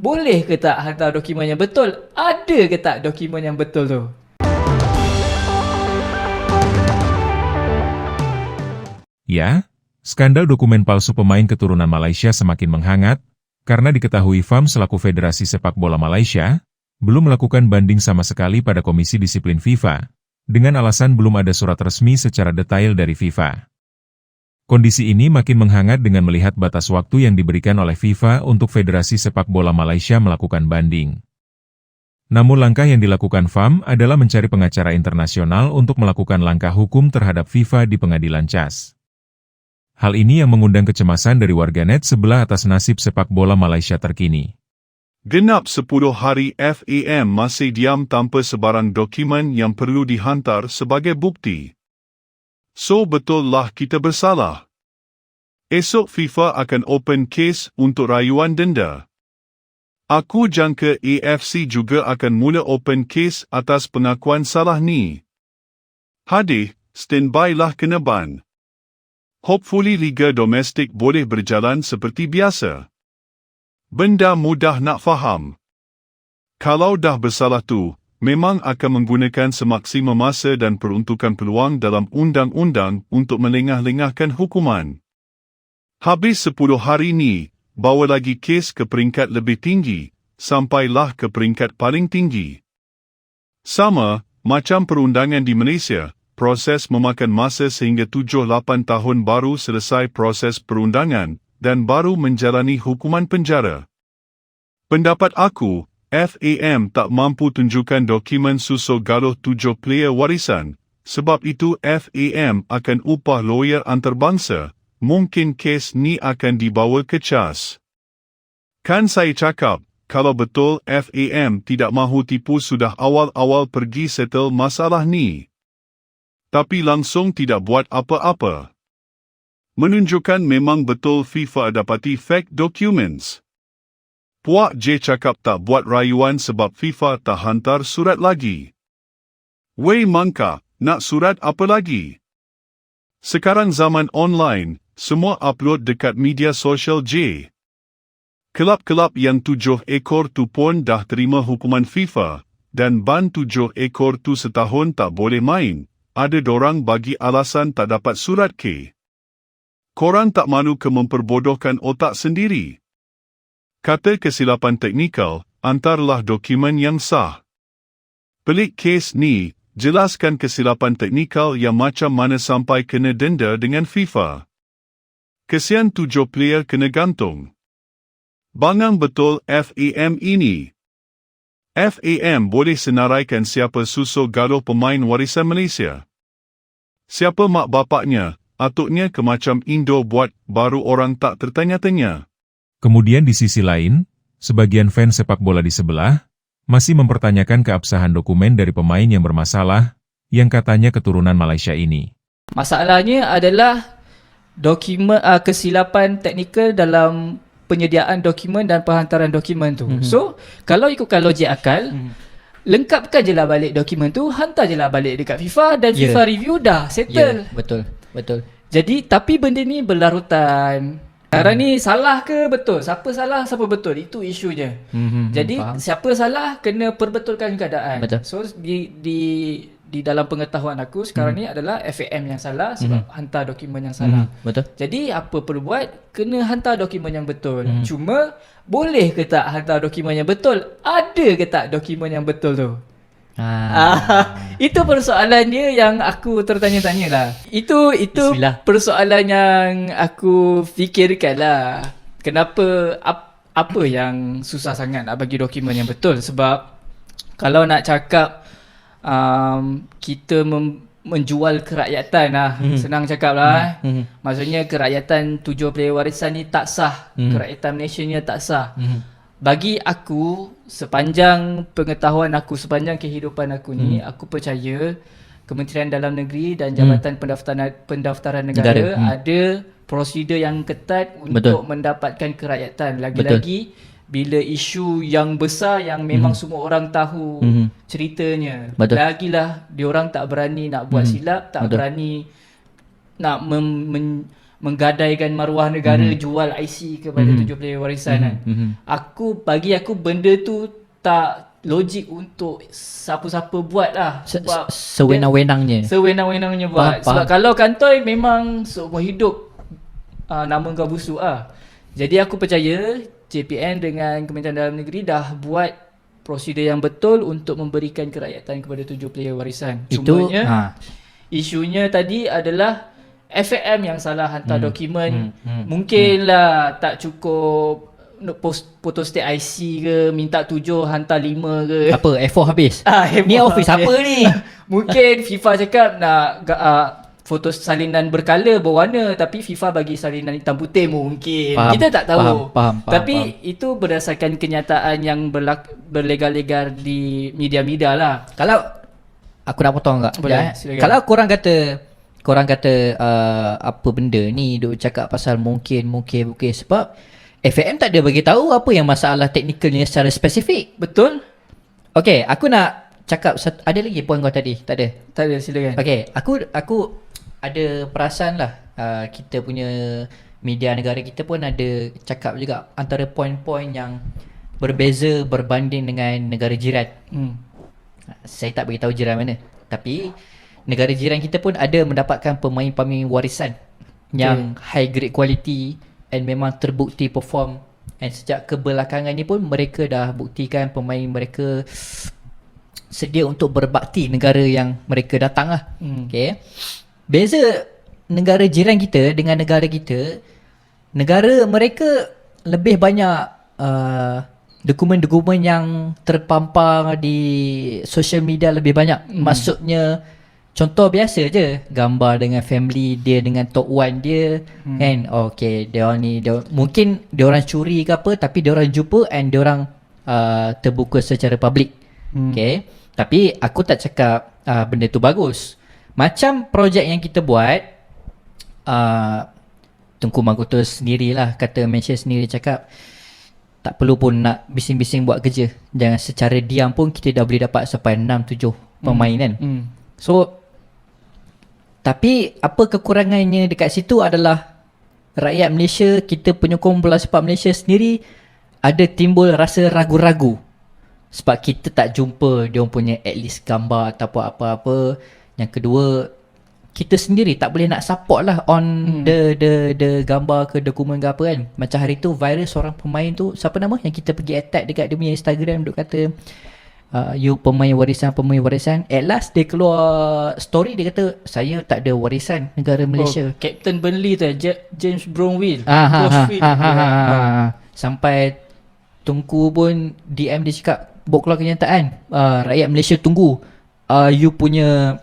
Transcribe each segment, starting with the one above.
boleh ke tak hantar dokumen yang betul? Ada ke tak dokumen yang betul tu? Ya, skandal dokumen palsu pemain keturunan Malaysia semakin menghangat karena diketahui FAM selaku Federasi Sepak Bola Malaysia belum melakukan banding sama sekali pada Komisi Disiplin FIFA dengan alasan belum ada surat resmi secara detail dari FIFA. Kondisi ini makin menghangat dengan melihat batas waktu yang diberikan oleh FIFA untuk Federasi Sepak Bola Malaysia melakukan banding. Namun langkah yang dilakukan FAM adalah mencari pengacara internasional untuk melakukan langkah hukum terhadap FIFA di pengadilan CAS. Hal ini yang mengundang kecemasan dari warganet sebelah atas nasib sepak bola Malaysia terkini. Genap 10 hari FAM masih diam tanpa sebarang dokumen yang perlu dihantar sebagai bukti. So betul lah kita bersalah. Esok FIFA akan open case untuk rayuan denda. Aku jangka AFC juga akan mula open case atas pengakuan salah ni. Hadih, standby lah kena ban. Hopefully Liga Domestik boleh berjalan seperti biasa. Benda mudah nak faham. Kalau dah bersalah tu, memang akan menggunakan semaksimum masa dan peruntukan peluang dalam undang-undang untuk melengah-lengahkan hukuman. Habis 10 hari ni, bawa lagi kes ke peringkat lebih tinggi, sampailah ke peringkat paling tinggi. Sama, macam perundangan di Malaysia, proses memakan masa sehingga 7-8 tahun baru selesai proses perundangan dan baru menjalani hukuman penjara. Pendapat aku, FAM tak mampu tunjukkan dokumen susul galuh tujuh player warisan, sebab itu FAM akan upah lawyer antarabangsa, mungkin kes ni akan dibawa ke CAS. Kan saya cakap, kalau betul FAM tidak mahu tipu sudah awal-awal pergi settle masalah ni tapi langsung tidak buat apa-apa. Menunjukkan memang betul FIFA dapati fake documents. Puak J cakap tak buat rayuan sebab FIFA tak hantar surat lagi. Wei Mangka, nak surat apa lagi? Sekarang zaman online, semua upload dekat media sosial J. Kelab-kelab yang tujuh ekor tu pun dah terima hukuman FIFA dan ban tujuh ekor tu setahun tak boleh main ada dorang bagi alasan tak dapat surat K. Korang tak malu ke memperbodohkan otak sendiri? Kata kesilapan teknikal, antarlah dokumen yang sah. Pelik kes ni, jelaskan kesilapan teknikal yang macam mana sampai kena denda dengan FIFA. Kesian tujuh player kena gantung. Bangang betul FAM ini. FAM boleh senaraikan siapa susul galuh pemain warisan Malaysia. Siapa mak bapaknya, atuknya ke macam Indo buat baru orang tak tertanya-tanya. Kemudian di sisi lain, sebagian fans sepak bola di sebelah masih mempertanyakan keabsahan dokumen dari pemain yang bermasalah yang katanya keturunan Malaysia ini. Masalahnya adalah dokumen uh, kesilapan teknikal dalam penyediaan dokumen dan penghantaran dokumen tu. Mm-hmm. So, kalau ikutkan logik akal, mm-hmm. lengkapkan je lah balik dokumen tu, hantar je lah balik dekat FIFA dan yeah. FIFA review dah settle. Yeah, betul. Betul. Jadi, tapi benda ni berlarutan. Sekarang ni salah ke betul? Siapa salah, siapa betul? Itu isunya. Mm-hmm. Jadi, faham. siapa salah, kena perbetulkan keadaan. Betul. So, di, di di dalam pengetahuan aku sekarang hmm. ni adalah FAM yang salah sebab hmm. hantar dokumen yang salah. Hmm. Betul. Jadi apa perlu buat? Kena hantar dokumen yang betul. Hmm. Cuma boleh ke tak hantar dokumen yang betul? Ada ke tak dokumen yang betul tu? Ah. itu persoalan dia yang aku tertanya-tanya lah. Itu itu Bismillah. persoalan yang aku fikirkan lah. Kenapa ap, apa yang susah sangat nak bagi dokumen yang betul? Sebab kalau nak cakap um, kita mem- menjual kerakyatan lah. Mm-hmm. Senang cakap lah. Mm-hmm. Maksudnya kerakyatan tujuh player warisan ni tak sah. Mm-hmm. Kerakyatan Malaysia ni tak sah. Mm-hmm. Bagi aku, sepanjang pengetahuan aku, sepanjang kehidupan aku ni, mm-hmm. aku percaya Kementerian Dalam Negeri dan Jabatan mm. Pendaftaran Pendaftaran Negara, Negara. Mm. ada prosedur yang ketat untuk Betul. mendapatkan kerakyatan. Lagi-lagi Betul bila isu yang besar yang memang mm-hmm. semua orang tahu mm-hmm. ceritanya Betul. lagilah dia orang tak berani nak buat mm-hmm. silap tak Betul. berani nak mem- men- menggadaikan maruah negara jual IC kepada tujuh player warisan kan. Aku bagi aku benda tu tak logik untuk siapa-siapa buat lah Se- sebab se- Sewenang-wenangnya. sewenang-wenangnya buat Faham, sebab faham. kalau kantoi memang seumur hidup uh, nama kau busuk ah. Jadi aku percaya JPN dengan Kementerian Dalam Negeri dah buat prosedur yang betul untuk memberikan kerakyatan kepada tujuh player warisan. Itu Cumanya ha. isunya tadi adalah FAM yang salah hantar Hmm, dokumen. hmm, hmm, Mungkinlah tak cukup post foto state IC ke, minta tujuh hantar lima ke. Apa F4 habis? Ah, Ni heboh. office apa ni? Mungkin FIFA cakap nak uh, foto salinan berkala berwarna tapi FIFA bagi salinan hitam putih mungkin. Faham, Kita tak tahu. faham, faham, faham, tapi faham. itu berdasarkan kenyataan yang berlak- berlegar-legar di media-media lah. Kalau aku nak potong tak? Boleh, Sekejap, eh. silakan. Kalau korang kata korang kata uh, apa benda ni duk cakap pasal mungkin mungkin mungkin sebab FAM tak ada bagi tahu apa yang masalah teknikalnya secara spesifik. Betul? Okay, aku nak cakap satu, ada lagi poin kau tadi? Tak ada. Tak ada silakan. Okay, aku aku ada perasan lah uh, kita punya media negara kita pun ada cakap juga antara poin-poin yang berbeza berbanding dengan negara jiran. Hmm. Saya tak beritahu jiran mana. Tapi negara jiran kita pun ada mendapatkan pemain-pemain warisan yang high grade quality and memang terbukti perform and sejak kebelakangan ni pun mereka dah buktikan pemain mereka sedia untuk berbakti negara yang mereka datang lah. Hmm. Okay. Beza negara jiran kita dengan negara kita, negara mereka lebih banyak uh, dokumen-dokumen yang terpampang di social media lebih banyak. Hmm. Maksudnya contoh biasa je, gambar dengan family dia dengan tok one dia hmm. kan. Okay, dia orang ni dia, mungkin dia orang curi ke apa tapi dia orang jumpa and dia orang uh, terbuka secara public. Hmm. Okay. Tapi aku tak cakap uh, benda tu bagus. Macam projek yang kita buat uh, Tengku Magoto sendirilah kata Malaysia sendiri cakap tak perlu pun nak bising-bising buat kerja. Jangan secara diam pun kita dah boleh dapat sampai 6 7 pemain kan. Hmm. So tapi apa kekurangannya dekat situ adalah rakyat Malaysia, kita penyokong bola sepak Malaysia sendiri ada timbul rasa ragu-ragu. Sebab kita tak jumpa dia punya at least gambar atau apa-apa. Yang kedua, kita sendiri tak boleh nak support lah on hmm. the the the gambar ke dokumen ke apa kan. Macam hari tu viral seorang pemain tu, siapa nama yang kita pergi attack dekat dia punya Instagram duk kata uh, you pemain warisan pemain warisan at last dia keluar story dia kata saya tak ada warisan negara Malaysia. Oh, Captain Burnley tu Ja- James Bromwell. ah, ha, ha, ha, sampai Tungku pun DM dia cakap buat keluar kenyataan uh, rakyat Malaysia tunggu. Uh, you punya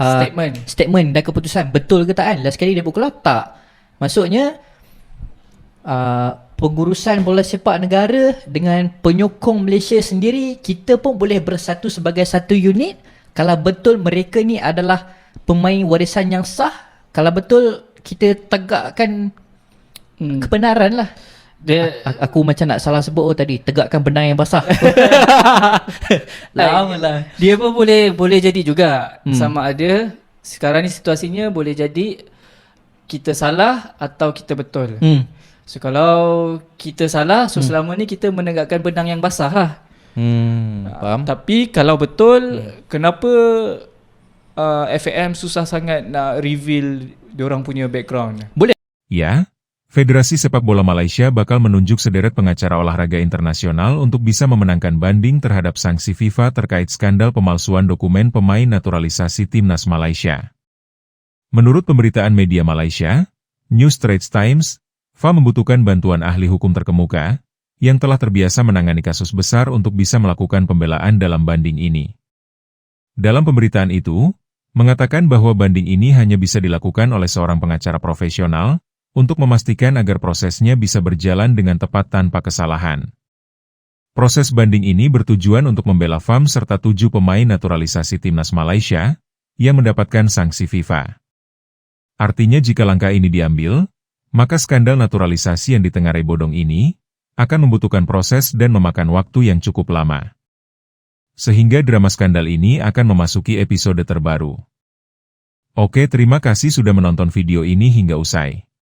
uh, Statement. statement dan keputusan betul ke tak kan? Last kali dia buat keluar tak. Maksudnya uh, pengurusan bola sepak negara dengan penyokong Malaysia sendiri kita pun boleh bersatu sebagai satu unit kalau betul mereka ni adalah pemain warisan yang sah kalau betul kita tegakkan Hmm. kebenaran lah Dia A- aku macam nak salah sebut oh tadi tegakkan benang yang basah lama lah Dia pun boleh boleh jadi juga hmm. sama ada sekarang ni situasinya boleh jadi kita salah atau kita betul. hmm. So kalau kita salah, so selama ni kita menegakkan benang yang basah lah. Hmm, faham Tapi kalau betul, kenapa uh, FAM susah sangat nak reveal diorang punya background? Ya, Federasi Sepak Bola Malaysia bakal menunjuk sederet pengacara olahraga internasional untuk bisa memenangkan banding terhadap sanksi FIFA terkait skandal pemalsuan dokumen pemain naturalisasi timnas Malaysia. Menurut pemberitaan media Malaysia, New Straits Times, FA membutuhkan bantuan ahli hukum terkemuka yang telah terbiasa menangani kasus besar untuk bisa melakukan pembelaan dalam banding ini. Dalam pemberitaan itu, mengatakan bahwa banding ini hanya bisa dilakukan oleh seorang pengacara profesional untuk memastikan agar prosesnya bisa berjalan dengan tepat tanpa kesalahan. Proses banding ini bertujuan untuk membela FAM serta tujuh pemain naturalisasi timnas Malaysia yang mendapatkan sanksi FIFA. Artinya jika langkah ini diambil, maka skandal naturalisasi yang ditengarai bodong ini akan membutuhkan proses dan memakan waktu yang cukup lama. Sehingga drama skandal ini akan memasuki episode terbaru. Oke terima kasih sudah menonton video ini hingga usai.